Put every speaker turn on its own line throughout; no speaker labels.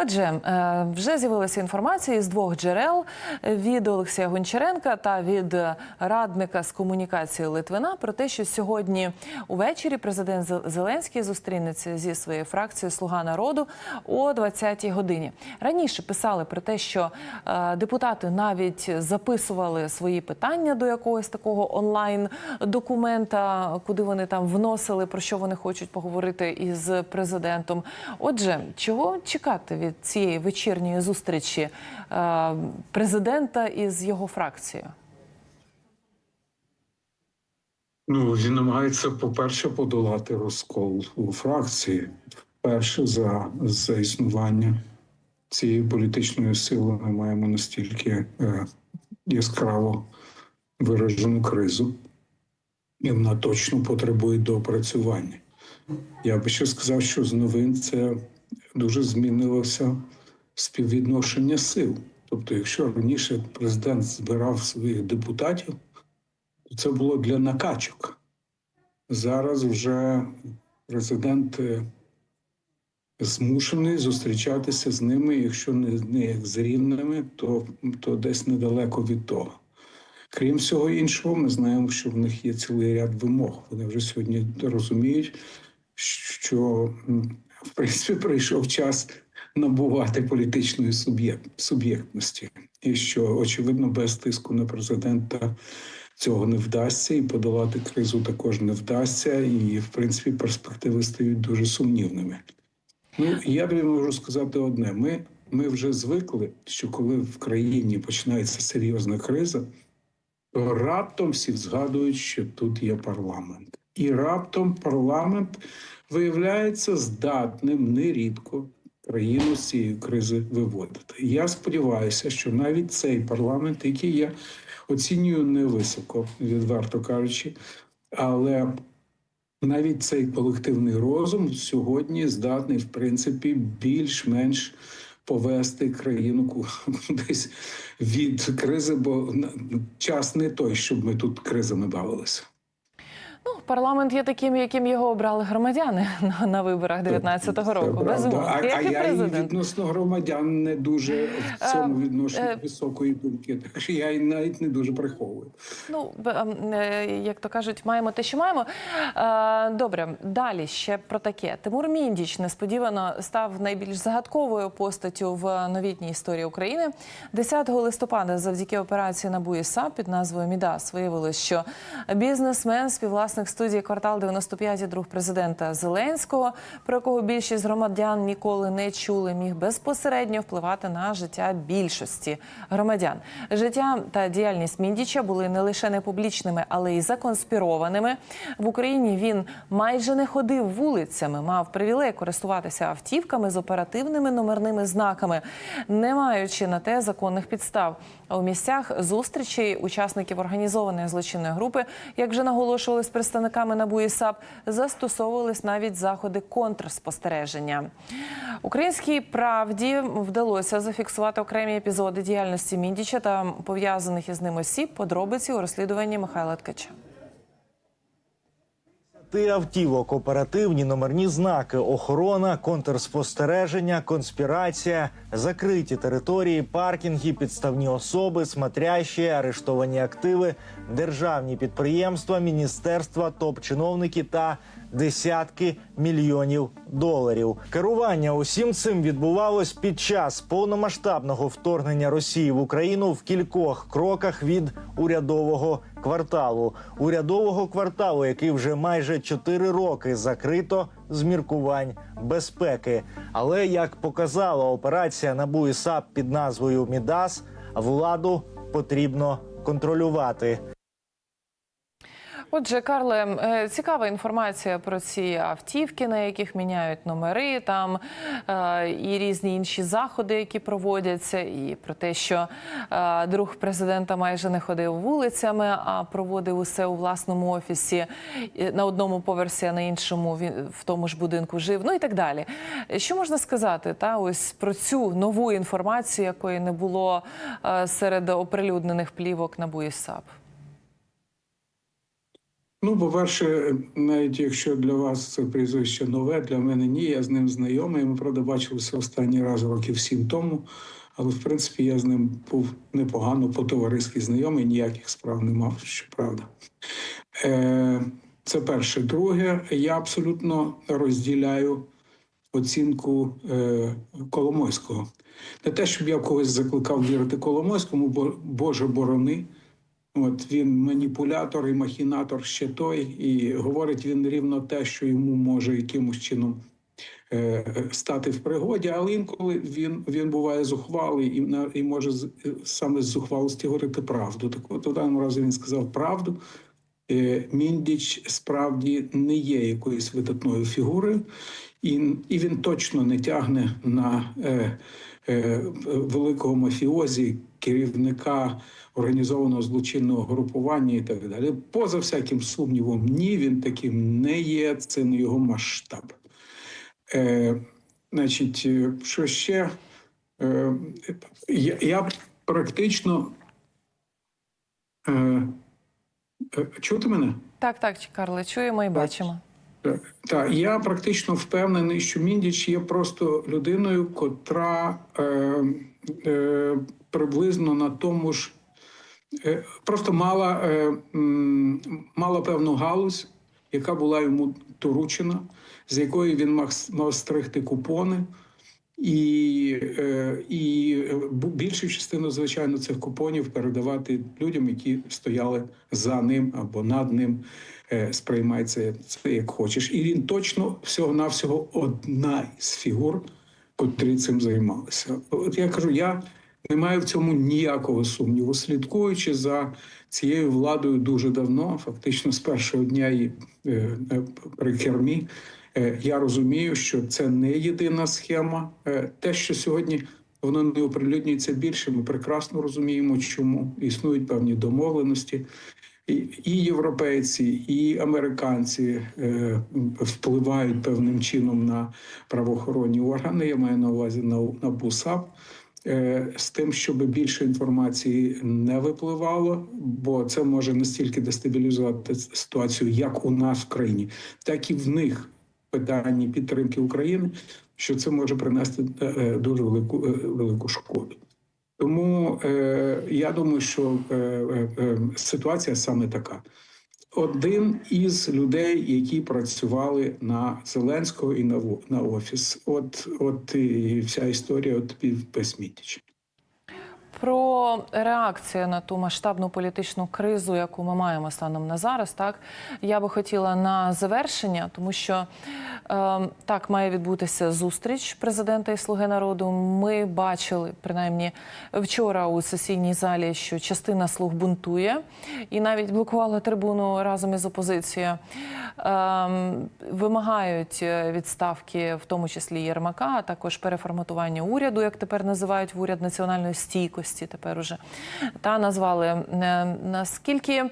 Отже, е, вже з'явилася інформація з двох джерел від Олексія Гончаренка та від радника з комунікації Литвина про те, що сьогодні увечері президент Зеленський зустрінеться зі своєю фракцією Слуга народу о 20-й годині. Раніше писали про те, що е, депутати навіть записували свої питання до якогось такого онлайн документа, куди вони там вносили про що вони хочуть поговорити із президентом. Отже, чого чекати від цієї вечірньої зустрічі е, президента із його фракцією?
Ну, він намагається, по-перше, подолати розкол у фракції. Перше, за, за існування цієї політичної сили ми маємо настільки е, яскраво виражену кризу, і вона точно потребує доопрацювання. Я би ще сказав, що з новин це дуже змінилося співвідношення сил. Тобто, якщо раніше президент збирав своїх депутатів, то це було для накачок. Зараз вже президент е, змушений зустрічатися з ними, якщо не, як з рівними, то, то десь недалеко від того. Крім всього іншого, ми знаємо, що в них є цілий ряд вимог. Вони вже сьогодні розуміють, що в принципі прийшов час набувати політичної суб'єкт, суб'єктності, і що очевидно без тиску на президента цього не вдасться, і подолати кризу також не вдасться. І, в принципі, перспективи стають дуже сумнівними. Ну, я тобі можу сказати одне: ми, ми вже звикли, що коли в країні починається серйозна криза, то раптом всі згадують, що тут є парламент. І раптом парламент виявляється здатним нерідко країну з цієї кризи виводити. Я сподіваюся, що навіть цей парламент, який я оцінюю невисоко, відверто кажучи, але навіть цей колективний розум сьогодні здатний, в принципі, більш-менш повести країну ку- кудись від кризи, бо час не той, щоб ми тут кризами бавилися.
Парламент є таким, яким його обрали громадяни на, на виборах 19-го року. Безумовно,
А, а я і відносно громадян не дуже в цьому
Е,
відношенні
е,
високої думки. Так що я і навіть не дуже приховую.
Ну, ем, е, як то кажуть, маємо те, що маємо. Е, Добре, далі ще про таке. Тимур Міндіч несподівано став найбільш загадковою постаттю в новітній історії України. 10 листопада, завдяки операції і САП під назвою Мідас, виявилось, що бізнесмен, співвласник студії Квартал 95 і друг президента Зеленського, про якого більшість громадян ніколи не чули, міг безпосередньо впливати на життя більшості громадян. Життя та діяльність Міндіча були не лише непублічними, але й законспірованими. В Україні він майже не ходив вулицями, мав привілей користуватися автівками з оперативними номерними знаками, не маючи на те законних підстав. У місцях зустрічей учасників організованої злочинної групи, як вже наголошували з представниками НАБУ і САП, застосовувались навіть заходи контрспостереження. Українській правді вдалося зафіксувати окремі епізоди діяльності Міндіча та пов'язаних із ним осіб. Подробиці у розслідуванні Михайла Ткача.
Ти автівок, оперативні номерні знаки, охорона, контрспостереження, конспірація, закриті території, паркінги, підставні особи, смотрящі, арештовані активи, державні підприємства, міністерства, топ-чиновники та десятки мільйонів доларів. Керування усім цим відбувалось під час повномасштабного вторгнення Росії в Україну в кількох кроках від урядового кварталу. Урядового кварталу, який вже майже 4 роки закрито з міркувань безпеки. Але як показала операція НАБУ і САП під назвою Мідас, владу потрібно контролювати.
Отже, Карле, е, цікава інформація про ці автівки, на яких міняють номери, там е, і різні інші заходи, які проводяться, і про те, що е, друг президента майже не ходив вулицями, а проводив усе у власному офісі на одному поверсі, а на іншому він в тому ж будинку жив. Ну і так далі. Що можна сказати та ось про цю нову інформацію, якої не було серед оприлюднених плівок на САП?
Ну, по-перше, навіть якщо для вас це прізвище нове, для мене ні, я з ним знайомий. Ми, правда, бачилися останній раз років сім тому. Але в принципі я з ним був непогано по-товариськи знайомий, ніяких справ не мав, щоправда. Е, це перше. Друге, я абсолютно розділяю оцінку е, Коломойського. Не те, щоб я когось закликав вірити Коломойському, бо Боже борони. От він маніпулятор і махінатор ще той, і говорить він рівно те, що йому може якимось чином е, стати в пригоді, але інколи він, він буває зухвалий і, на- і може з- саме з зухвалості говорити правду. Так от у даному разі він сказав правду. Е, Міндіч справді не є якоюсь видатною фігурою, і, і він точно не тягне на е, е, великого мафіозі, керівника організованого злочинного групування і так далі. Поза всяким сумнівом, ні, він таким не є, це не його масштаб. Е, значить, е, що ще? Е, я, я практично. Е, е, чути мене?
Так, так, Карле, чуємо і бачимо.
Так, я практично впевнений, що Міндіч є просто людиною, котра е, е, приблизно на тому ж е, просто мала, е, мала певну галузь, яка була йому доручена, з якої він мав, мав стригти купони. І, е, і більшу частину, звичайно, цих купонів передавати людям, які стояли за ним або над ним. Е, Сприймай це, це як хочеш. І він точно всього-навсього одна із фігур, котрі цим займалися. От я кажу, я не маю в цьому ніякого сумніву. Слідкуючи за цією владою дуже давно, фактично з першого дня її е, е, при кермі, я розумію, що це не єдина схема. Те, що сьогодні воно не оприлюднюється більше, ми прекрасно розуміємо, чому існують певні домовленості. І, європейці, і американці е, впливають певним чином на правоохоронні органи. Я маю на увазі на, БУСАП. е, З тим, щоб більше інформації не випливало, бо це може настільки дестабілізувати ситуацію, як у нас в країні, так і в них в питанні підтримки України, що це може принести е, дуже велику, велику шкоду. Тому е, я думаю, що е, е, е, ситуація саме така. Один із людей, які працювали на Зеленського і на, на офіс, от, от і вся історія от без Мітіча.
Про реакцію на ту масштабну політичну кризу, яку ми маємо станом на зараз, так я би хотіла на завершення, тому що е, так має відбутися зустріч президента і слуги народу. Ми бачили принаймні вчора у сесійній залі, що частина слуг бунтує і навіть блокувала трибуну разом із опозицією. Е, вимагають відставки, в тому числі Єрмака, а також переформатування уряду, як тепер називають в уряд національної стійкості. Тепер уже та назвали Е, наскільки.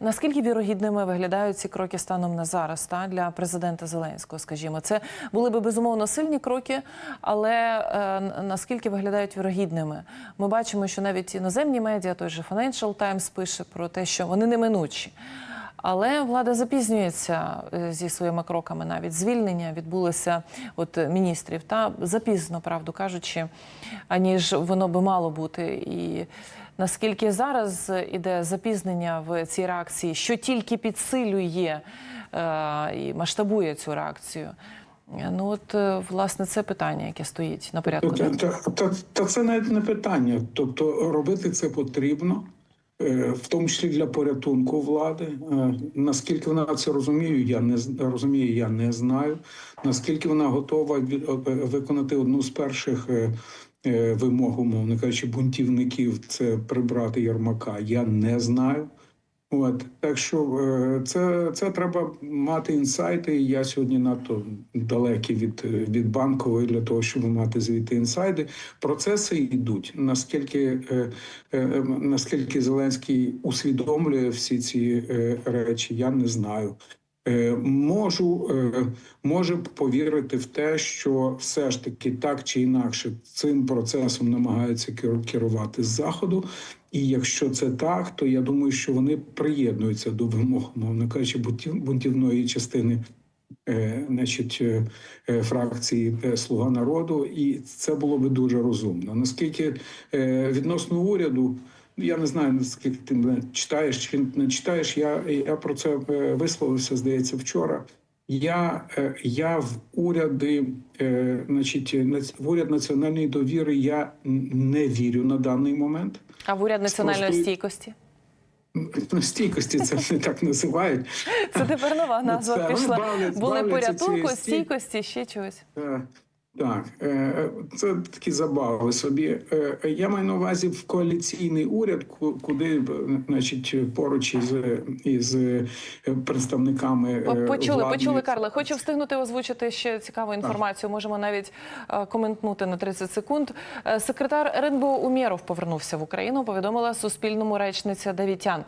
Наскільки вірогідними виглядають ці кроки станом на зараз та для президента Зеленського? Скажімо, це були би безумовно сильні кроки, але е, наскільки виглядають вірогідними? Ми бачимо, що навіть іноземні медіа, той же Financial Times пише про те, що вони неминучі. Але влада запізнюється е, зі своїми кроками. Навіть звільнення відбулося от міністрів та запізно, правду кажучи, аніж воно би мало бути. І наскільки зараз іде запізнення в цій реакції, що тільки підсилює е, і масштабує цю реакцію. Е, Ну от е, власне це питання, яке стоїть на порядку.
Та, та, та, та це навіть не питання. Тобто робити це потрібно, е, в тому числі для порятунку влади. Е, Наскільки вона це розуміє, я не розумію, я не знаю. Наскільки вона готова е, виконати одну з перших е, е, вимог, умовно кажучи, бунтівників це прибрати Єрмака, я не знаю. От так що е, це, це треба мати інсайти. Я сьогодні надто далекий від, від банкової для того, щоб мати звідти інсайди. Процеси йдуть. Наскільки е, е, наскільки Зеленський усвідомлює всі ці речі, я не знаю. Е, Можу, е, може повірити в те, що все ж таки так чи інакше цим процесом намагаються керу- керувати з заходу. І якщо це так, то я думаю, що вони приєднуються до вимог, мовно кажучи, бунтів- бунтівної частини е, значить, фракції Слуга народу, і це було би дуже розумно. Наскільки відносно уряду, я не знаю наскільки ти мене читаєш чи не читаєш. Я, я про це е, висловився, здається, вчора. Я, е, я в уряди, е, значить, в уряд національної довіри я не вірю на даний момент.
А в уряд національної
Спростуй-
стійкості?
На стійкості це не так називають.
Це тепер нова назва
Ну,
пішла. Були порятунку, стійкості, ще чогось.
Е, Так, е, це такі забави собі. Е, Я маю на увазі в коаліційний уряд, ку- куди е, значить поруч із, із е, представниками е,
Почули,
владної
почули, Карле. Хочу встигнути озвучити ще цікаву інформацію. Можемо навіть е, коментнути на 30 секунд. Е, Секретар РНБО Умєров повернувся в Україну. Повідомила Суспільному речниця Давітян.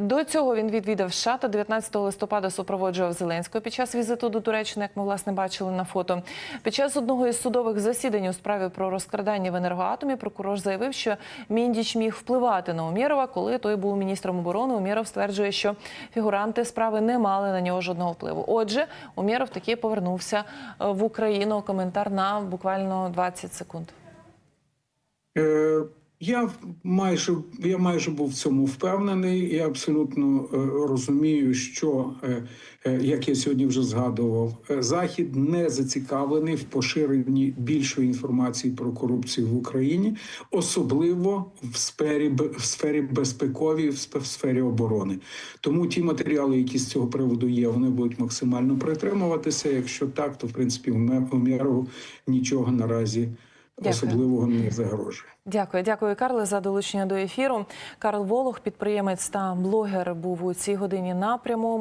До цього він відвідав США та 19 листопада супроводжував Зеленського під час візиту до Туреччини, як ми власне бачили на фото. Під час одного із судових засідань у справі про розкрадання в енергоатомі прокурор заявив, що Міндіч міг впливати на Умєрова, коли той був міністром оборони. Умєров стверджує, що фігуранти справи не мали на нього жодного впливу. Отже, Умєров таки повернувся е, в Україну. Коментар на буквально 20 секунд.
Я майже я майже був в цьому впевнений. Я абсолютно е, розумію, що е, е, як я сьогодні вже згадував, захід не зацікавлений в поширенні більшої інформації про корупцію в Україні, особливо в сфері в сфері безпековій, в сфері оборони. Тому ті матеріали, які з цього приводу є, вони будуть максимально притримуватися. Якщо так, то в принципі Умєрову нічого наразі
Дякую.
особливого не загрожує.
Дякую, дякую, Карле, за долучення до ефіру. Карл Волох, підприємець та блогер, був у цій годині на прямому.